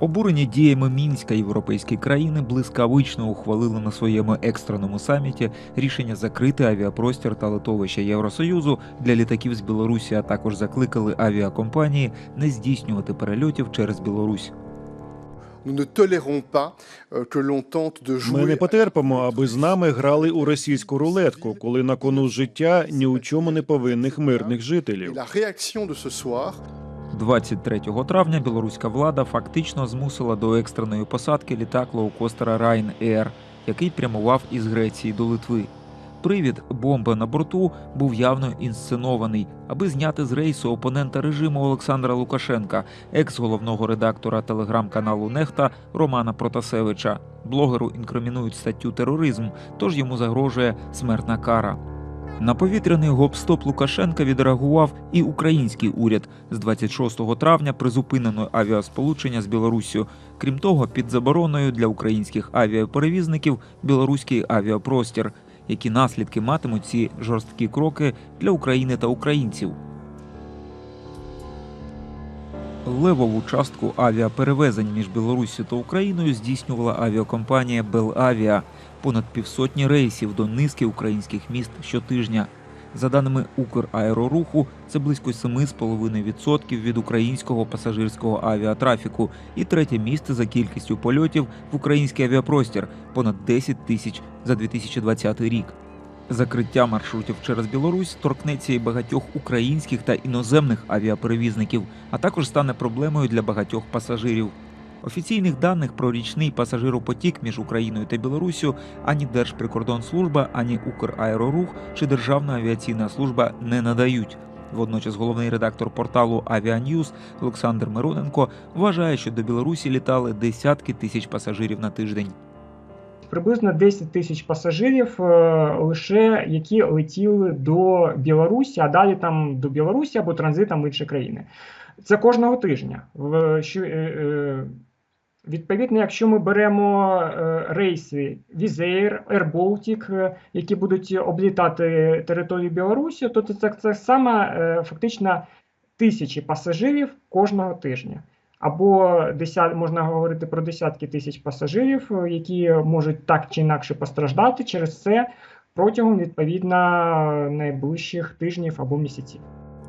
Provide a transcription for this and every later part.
Обурені діями мінська європейські країни блискавично ухвалили на своєму екстреному саміті рішення закрити авіапростір та литовища Євросоюзу для літаків з Білорусі, а також закликали авіакомпанії не здійснювати перельотів через Білорусь. Euh. Ми не потерпимо, аби з нами грали у російську рулетку, коли на кону життя ні у чому не повинних мирних жителів. La réaction de ce soir 23 травня білоруська влада фактично змусила до екстреної посадки літак лоукостера Ryanair, який прямував із Греції до Литви. Привід бомби на борту був явно інсценований, аби зняти з рейсу опонента режиму Олександра Лукашенка, екс-головного редактора телеграм-каналу Нехта Романа Протасевича. Блогеру інкримінують статтю тероризм, тож йому загрожує смертна кара. На повітряний гоп-стоп Лукашенка відреагував і український уряд. З 26 травня призупинено авіасполучення з Білоруссю. Крім того, під забороною для українських авіаперевізників білоруський авіапростір. Які наслідки матимуть ці жорсткі кроки для України та українців? Левову частку авіаперевезень між Білоруссю та Україною здійснювала авіакомпанія Белавіа понад півсотні рейсів до низки українських міст щотижня. За даними Украероруху, це близько 7,5% від українського пасажирського авіатрафіку і третє місце за кількістю польотів в український авіапростір понад 10 тисяч за 2020 рік. Закриття маршрутів через Білорусь торкнеться і багатьох українських та іноземних авіаперевізників, а також стане проблемою для багатьох пасажирів. Офіційних даних про річний пасажиропотік між Україною та Білоруссю ані Держприкордонслужба, ані Украерорух чи Державна авіаційна служба не надають. Водночас головний редактор порталу Авіаньюз Олександр Мироненко вважає, що до Білорусі літали десятки тисяч пасажирів на тиждень. Приблизно 10 тисяч пасажирів, е, лише які летіли до Білорусі, а далі там до Білорусі або транзитом інші країни. Це кожного тижня. Відповідно, якщо ми беремо е, рейси Візеєр, Air Baltic, е, які будуть облітати територію Білорусі, то це, це саме е, фактично тисячі пасажирів кожного тижня. Або деся... можна говорити про десятки тисяч пасажирів, е, які можуть так чи інакше постраждати через це протягом відповідно найближчих тижнів або місяців.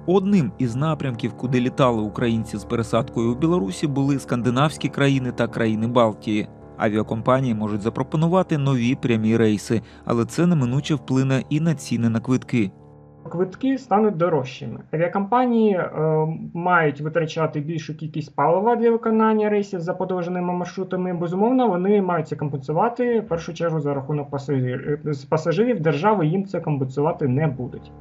Одним із напрямків, куди літали українці з пересадкою у Білорусі, були скандинавські країни та країни Балтії. Авіакомпанії можуть запропонувати нові прямі рейси, але це неминуче вплине і на ціни на квитки. Квитки стануть дорожчими. Авіакомпанії е, мають витрачати більшу кількість палива для виконання рейсів за подовженими маршрутами. Безумовно, вони мають це компенсувати в першу чергу за рахунок пасажирів. З пасажирів держави їм це компенсувати не будуть.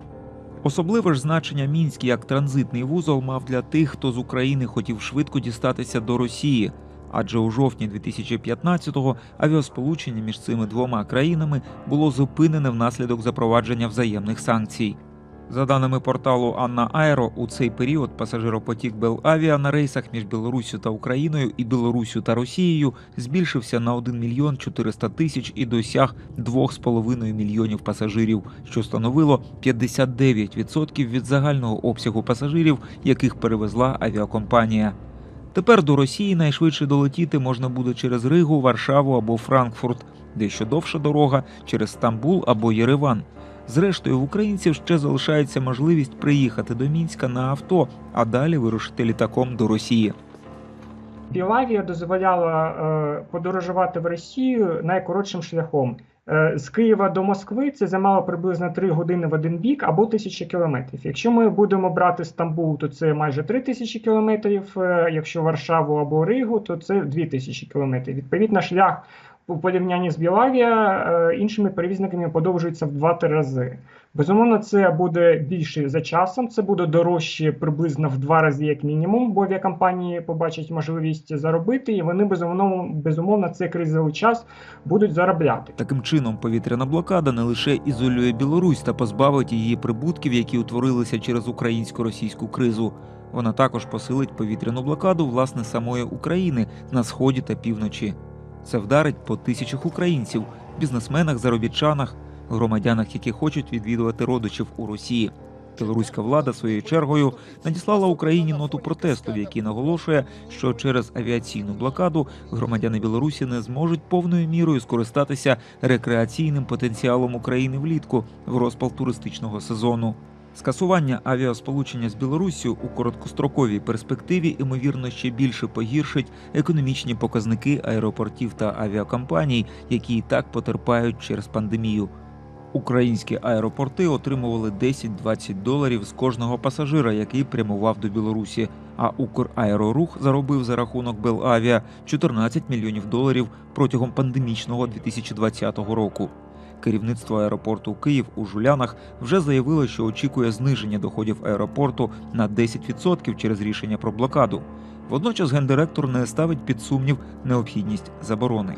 Особливе ж значення Мінськ як транзитний вузол мав для тих, хто з України хотів швидко дістатися до Росії. Адже у жовтні 2015-го авіасполучення між цими двома країнами було зупинене внаслідок запровадження взаємних санкцій. За даними порталу Анна Аеро, у цей період пасажиропотік Белавіа на рейсах між Білоруссю та Україною і Білоруссю та Росією збільшився на 1 мільйон 400 тисяч і досяг 2,5 мільйонів пасажирів, що становило 59% від загального обсягу пасажирів, яких перевезла авіакомпанія. Тепер до Росії найшвидше долетіти можна буде через Ригу, Варшаву або Франкфурт, дещо довша дорога через Стамбул або Єреван. Зрештою, в українців ще залишається можливість приїхати до Мінська на авто, а далі вирушити літаком до Росії. Білавія дозволяла е, подорожувати в Росію найкоротшим шляхом. Е, з Києва до Москви це займало приблизно 3 години в один бік або тисячі кілометрів. Якщо ми будемо брати Стамбул, то це майже 3 тисячі кілометрів. Е, якщо Варшаву або Ригу, то це 2 тисячі кілометрів. Відповідно, шлях у порівнянні з Білавія е, іншими перевізниками подовжується в 2-3 рази. Безумовно, це буде більше за часом, це буде дорожче приблизно в два рази, як мінімум, бо авіакомпанії побачать можливість заробити, і вони безумовно, безумовно цей кризовий час будуть заробляти. Таким чином, повітряна блокада не лише ізолює Білорусь та позбавить її прибутків, які утворилися через українсько-російську кризу. Вона також посилить повітряну блокаду власне самої України на сході та півночі. Це вдарить по тисячах українців, бізнесменах, заробітчанах, громадянах, які хочуть відвідувати родичів у Росії. Білоруська влада своєю чергою надіслала Україні ноту протесту, в якій наголошує, що через авіаційну блокаду громадяни Білорусі не зможуть повною мірою скористатися рекреаційним потенціалом України влітку в розпал туристичного сезону. Скасування авіасполучення з Білоруссю у короткостроковій перспективі ймовірно ще більше погіршить економічні показники аеропортів та авіакомпаній, які і так потерпають через пандемію. Українські аеропорти отримували 10-20 доларів з кожного пасажира, який прямував до Білорусі. А Украерорух заробив за рахунок Белавіа 14 мільйонів доларів протягом пандемічного 2020 року. Керівництво аеропорту Київ у Жулянах вже заявило, що очікує зниження доходів аеропорту на 10% через рішення про блокаду. Водночас гендиректор не ставить під сумнів необхідність заборони.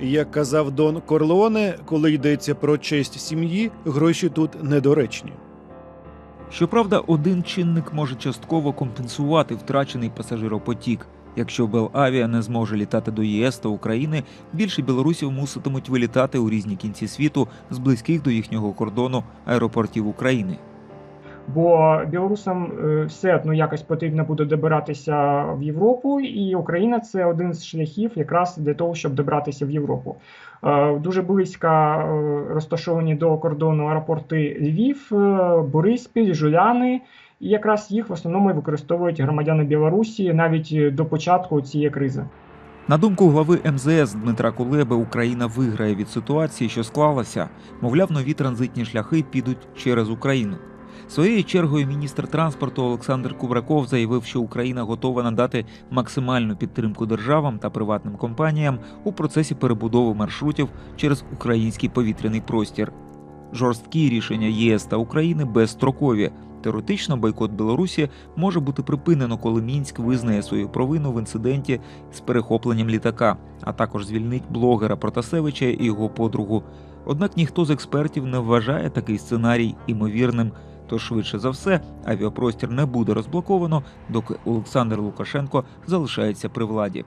Як казав Дон Корлеоне, коли йдеться про честь сім'ї, гроші тут недоречні. Щоправда, один чинник може частково компенсувати втрачений пасажиропотік. Якщо Белавіа не зможе літати до ЄС та України, більше білорусів муситимуть вилітати у різні кінці світу з близьких до їхнього кордону аеропортів України. Бо білорусам е, все одно якось потрібно буде добиратися в Європу, і Україна це один з шляхів якраз для того, щоб добратися в Європу. Е, Дуже близько е, розташовані до кордону аеропорти Львів, Бориспіль, Жуляни. І якраз їх в основному використовують громадяни Білорусі навіть е, до початку цієї кризи. На думку глави МЗС Дмитра Кулеби, Україна виграє від ситуації, що склалася. Мовляв, нові транзитні шляхи підуть через Україну. Своєю чергою міністр транспорту Олександр Кубраков заявив, що Україна готова надати максимальну підтримку державам та приватним компаніям у процесі перебудови маршрутів через український повітряний простір. Жорсткі рішення ЄС та України безстрокові. Теоретично бойкот Білорусі може бути припинено, коли Мінськ визнає свою провину в інциденті з перехопленням літака, а також звільнить блогера Протасевича і його подругу. Однак ніхто з експертів не вважає такий сценарій імовірним. Тож швидше за все авіапростір не буде розблоковано, доки Олександр Лукашенко залишається при владі.